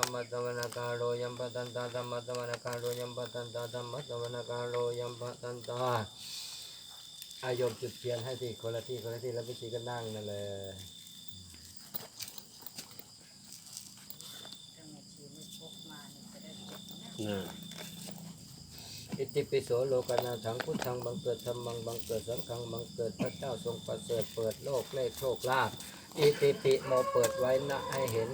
รรมตวนากาโรยัมปตันตาธรรมตวนากาโรยัมปตันตาธรรมตวนากาโรยัมปตันตาอายมจุดเทียนให้ที่คนละที่คนละที่แล้วพิธีก็นั่งนั่นแหละถ้าแม่ชีไม่พกมาเนี่ยจะได้พกนะน่ะอิติปิโสโลกนาถังพุทธังบังเกิดธรรมังบังเกิดสังฆังบังเกิดพระเจ้าทรงประเสริฐเปิดโลกเลขโชคลาภอิติปิโมเปิดไว้นะให้เห็น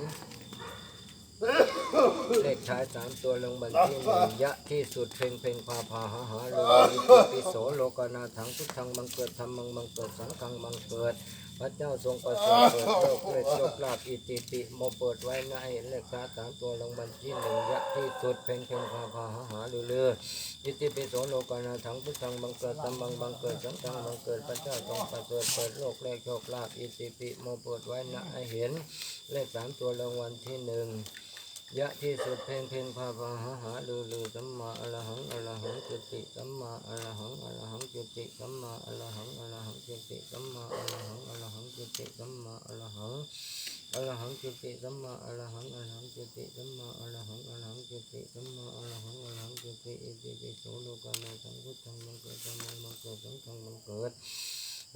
เลขท้ายสามตัวลงบันที่หนึ่งยะที่สุดเพ่งเพ่งพาพาหาหาโลอิปิโสโลกนาถังพุกทธังบังเกิดธรรมังบังเกิดสังฆังบังเกิดพระเจ้าทรงประเสริฐเปิดโลกเลขโชคลาภอิติปิโมเปิดไว้นะให้เห็นเลขท้ายสามตัวลงบันที่หนึ่งยะที่สุดเพ่งเพ่งพาพาหาหาเรืออิติปิโสโลกนาถังพุกทธังบังเกิดตัมบังบังเกิดสังฆังบังเกิดพระเจ้าทรงประเสริฐเปิดโลกเลขโชคลาภอิติปิโมเปิดไว้นะให้เห็น เลขสามตัวรางวัลที่หนึ่ง ยะที่สุดเพลงเพลงพาพาหาหาลือลือสัมมาอรหังอรหังจุติสัมมาอรหังอรหังจุติสัมมาอรหังอรหังจุติสัมมาอรหังอรหังจุติสัมมาอรหังอรหังจุติสัมมาอรหังอรหังจุติสัมมาอรหังอรหังจุติสัมมาอรหังอรหังจุติอิติปิโสโลกานาสังพุทธังมังเกิดสัมมังมังเกิดสังฆังมังเกิด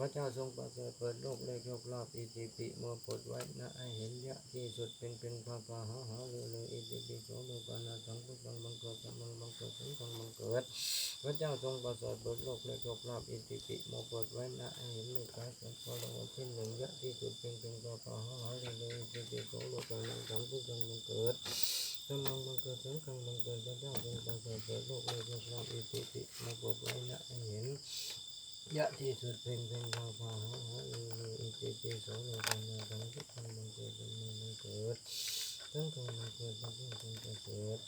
พระเจ้าทรงประเสริฐเปิดโลกเลขโชคลาภอิติปิโมปดไว้นะให้เห็นยะที่สุดเป็นเป็นพาพาหาหาเลยเลยอิติปิโสโลกานาสังพุทธังมังเกิดสัมมังมังเกิดสังฆังมังเกิดพระเจ้าทรงประเสริฐเปิดโลกเลขโชคลาภอิติปิโมปดไว้นะให้เห็นเลขท้ายสองตัวรางวัลที่หนึ่งยะที่สุดเป็นเป็นพาพาหาหาเลยเลยอิติปิโสโลกานาสังพุทธังมังเกิดสัมมังมังเกิดสังฆังมังเกิดพระเจ้าทรงประเสริฐเปิดโลกเลขโชคลาภอิติปิโมปดไว้นะให้เห็น ยะที่สุดเพ่งเพ่งพาพาหาหาเอออิติปิโสโลกานาสังทุกขังบังเกิดสัมมาบังเกิดสังฆังบังเกิดพระเจ้าทรงประเกิด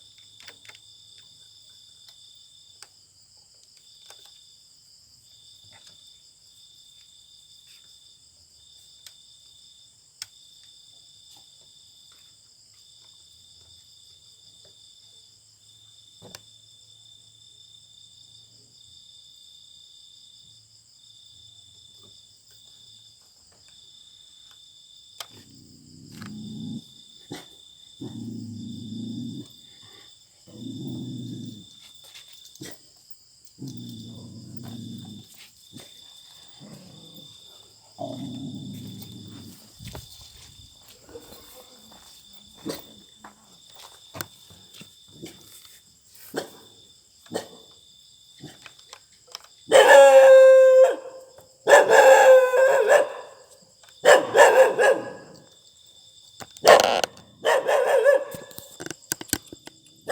ฐ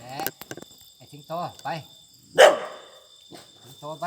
แหะไอ้สิงโตไป สิงโตไป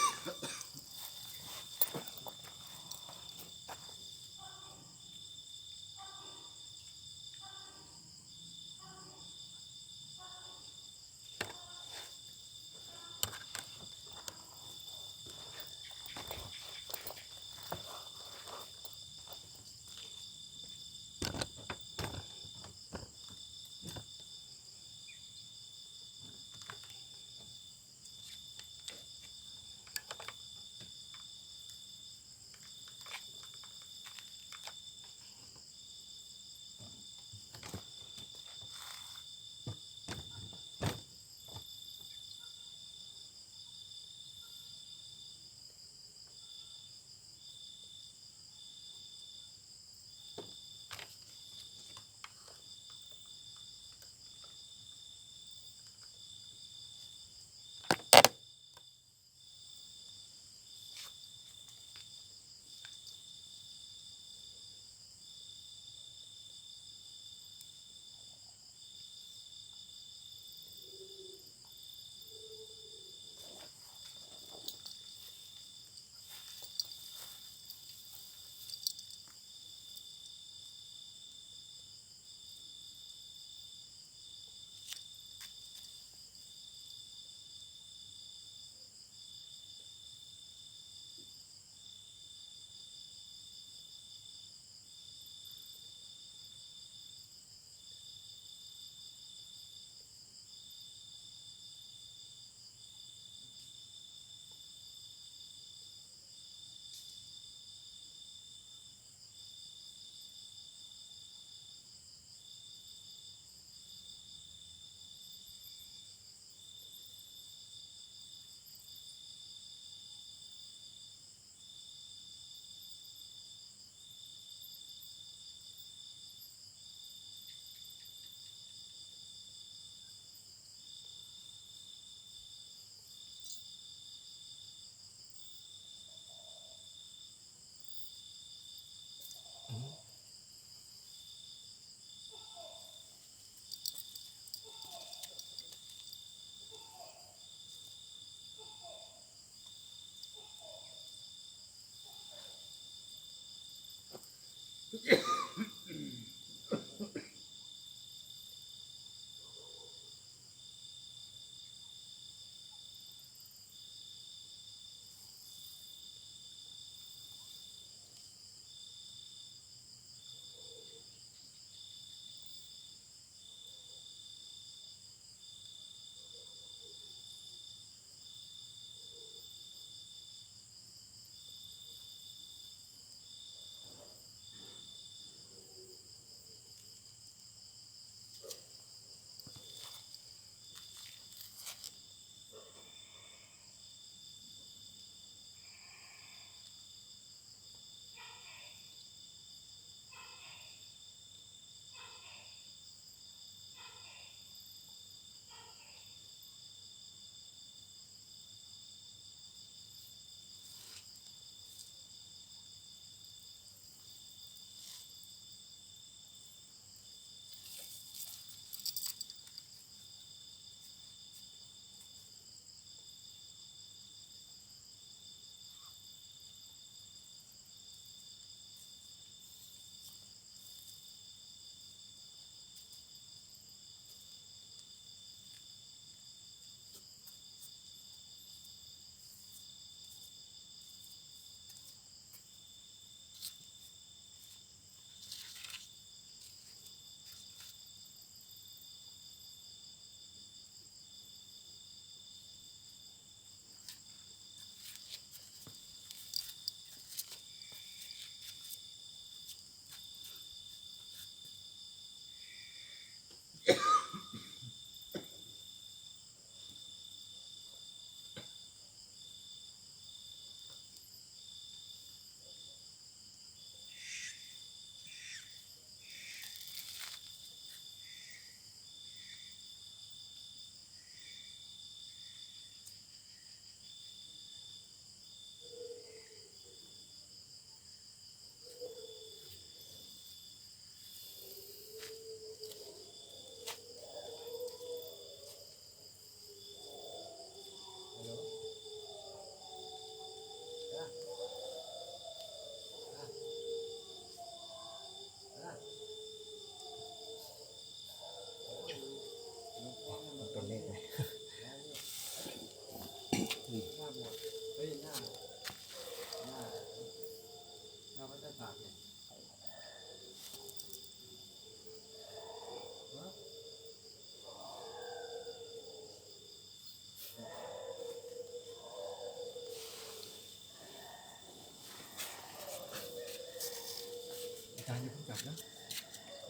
จับนะ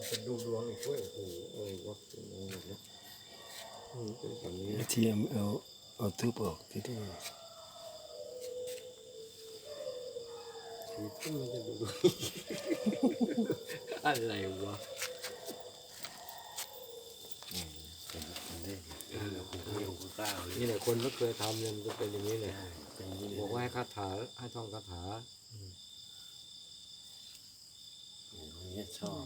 เป็นดูดวงอีกด้วยโอ้โหเอ้ยวัดเป็นอะไรเนี่ยอืมเป็นแบบนี้ที่เอาเอาทุบออกที่ที่ชีวิตมันจะดูดวงอะไรวะนี่แหละคนไม่เคยทำเนี่ยมันจะเป็นอย่างนี้เลยบอกว่าให้คาถาให้ท่องคาถา เนี่ยชอบ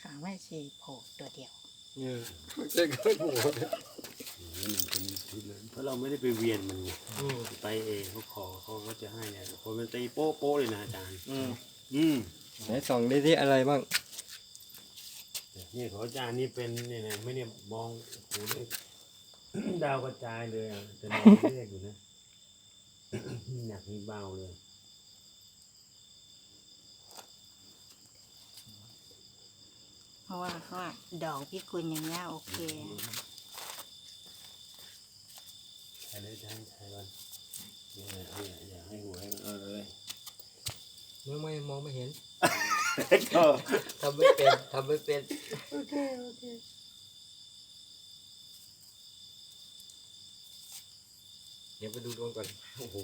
ขาแม่ชีโผล่ตัวเดียวเนี่ยไม่ใช่ก็โหดนี่มันเป็นชุดนั้นเพราะเราไม่ได้ไปเวียนมันไงอืมไปเองเขาขอเขาก็จะให้เนี่ยคนมันตีโป๊ะโป๊ะเลยนะอาจารย์ อืมอืมไหนส่องได้ที่อะไรบ้างนี่ของอาจารย์นี่เป็นเนี่ยนะไม่เนี่ยมองโอ้โหเลขดาวกระจายเลยอะจะมองเลขอยู่นะหนักนี่เบาเลย เพ ราะว่าเขาว่าดอกพิกุลอย่างเงี้ยโอเคใช่เลยอาจารย์ใช่ก่อนเนี่ยอย่าอย่าให้หัวให้มันเออเลยไม่ไม่มองไม่เห็นก็ทำไม่เป็นทำไม่เป็นเดี๋ยวไปดูดวงก่อนโอ้โห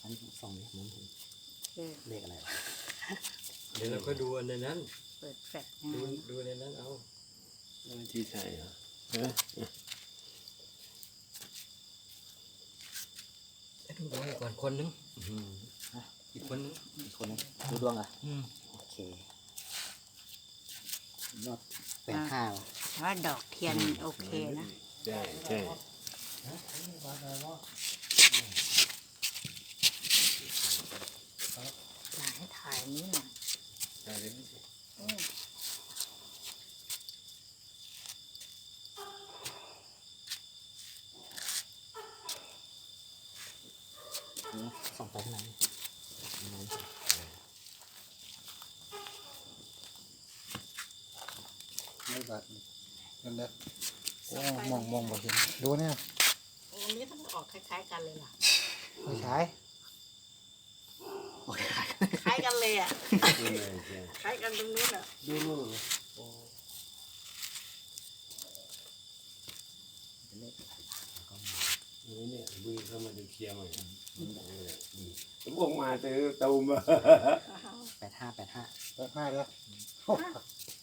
อันนี้ส่องนี่เหมือนผมคือเลขอะไรวะเดี๋ยวเราก็ดูอันในนั้นเปิดแฟลชดูนะดูในนั้นเอาที่ใช่เหรอเออเอ๊ะดูดวงก่อนคนนึงอื้อหืออีกคนนึงอีกคนนึงดูดวงเหรอะอืมโอเคยอดแปดห้าวะแต่ว่าดอกเทียนโอเคนะใช่ใช่ถ่ายให้ถ่ายนี้หน่อยใช่เลยอืมนี่ สองไปข้างในข้างในไม่บาดนั่นแหละโอ้มองมองบ่เห็นดูเนี่ย อันนี้ต้องออกคล้ายๆกันเลยล่ะ ไม่ใช่ กันเลยอะนี่เลยใช่คล้ายกันตรงนู้นอะดูนู่นเป็นเลขนี่เนี่ยวิ่งเข้ามาดูเคลียร์ใหม่ผมบอกมาเจอตูมอะแปดห้าแปดห้าแปดห้าเลย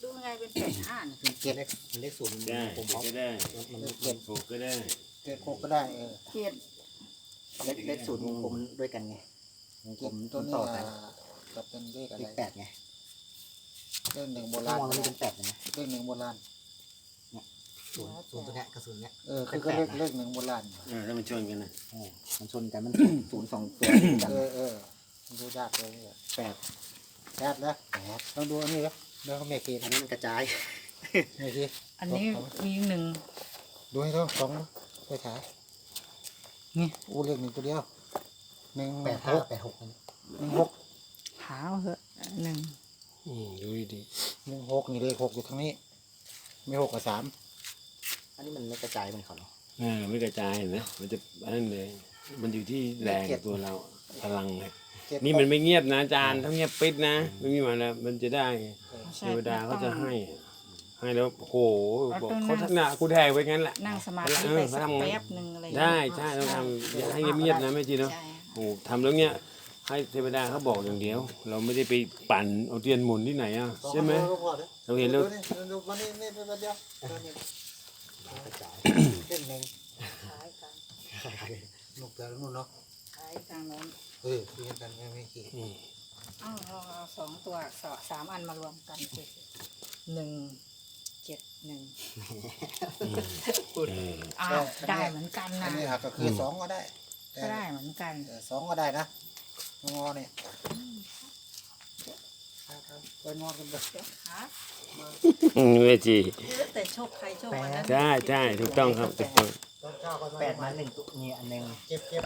ดูไงเป็นแปดห้าน่ะมันเจ็ดเลขมันเลขศูนย์มันได้ผมเขาก็ได้มันเจ็ดถูกก็ได้เจ็ดหกก็ได้เออเจ็ดเลขเลขศูนย์วงกลมด้วยกันไงวงกลเจ็ดมตัวนี้ต่ออะกัน กับเป็นเลขอะเลไรขแปดไงเลขหนึ่งโบถ้าราณมองตรงนี้เป็นแปดเลยนะเลขหนึ่งโบราณ ศูนย์ศูนย์ตัวเนี้ยกับศูนย์เนี้ย เออ คือก็เลขเลขหนึ่งโบราณ เออถ้ามันชนกันนะเออมันชนกันมันศูนย์สองตัวกันเออเออดูยากเลยเนี่ยแปดแปดแล้วแปดต้องดูอันนี้แล้วเดี๋ยวเขาไม่ขีดอันนี้มันกระจายไม่ขีดอันนี้มีหนึ่ง ดูให้เขาสองไปฉายนี่ อู้เลขหนึ่งตัวเดียวหนึ่งแปดหห้ากแปดหกอันนี้หนึ่งหกหาเอาเหอะหนึ่งอืมดูดีหนึ่งหกนี่เลขหกอยู่ทางนี้ ไม่หกกับสามอันนี้มันไม่กระจายเหมันเขาเนาะเออไม่กระจายเห็นไหมมันจะอันนั้นเลย มันอยู่ที่แรงตัวเราพลังไงเจ็ดนี่มันไม่เงียบนะอาจารย์ถ้าเงียบปิดนะไม่มีมาแล้วมันจะได้ใช่เทวดาเขาจะให้ ให้แล้วโอ้โหเราบอกต้องเขานั่งทักหนากูแทงไปงั้นแหละ นั่งสมาธิเอไปอสักทำไงแป๊บหนึ่งอะไรอย่างได้เงี้ยใช่ต้องทำอย่าให้เงียบๆนะไม่จีเนาะ ใช่โอ้ทำแล้วเนี้ย ให้เทวดาเขาบอกอย่างเดียว เราไม่ได้ไปปั่นเอาเทียนหมุนที่ไหนอะใช่ไหมเราเห็นแล้วดูนี่ดูวันนี้นี่เป็นวันเดียวตัวนี้กระจายเส้นหนึ่งคล้ายกันลูกเต๋อนู่นเนาะคล้ายกันนั้นเออคุยกันไม่ไม่ขีดนี่เอาเอาเอาสองตัวสอสามอันมารวมกันสิหนึ่งเจ็ดหนึ่งเอออ้าวได้เหมือนกันอันะนนี้อะก็คือสองก็ได้ก็ได้เหมือนกันเออสองก็ได้นะ งอเนี่ยไปงอกันไปเดี๋ยวขาไม่จีแล้วแต่โชคใครโชคมันนั้นใช่ใช่ถูกต้องครับถูกต้องตอนเช้าก็แปดมาหนึ่งตัวนี่อันหนึ่งเก็บเก็บ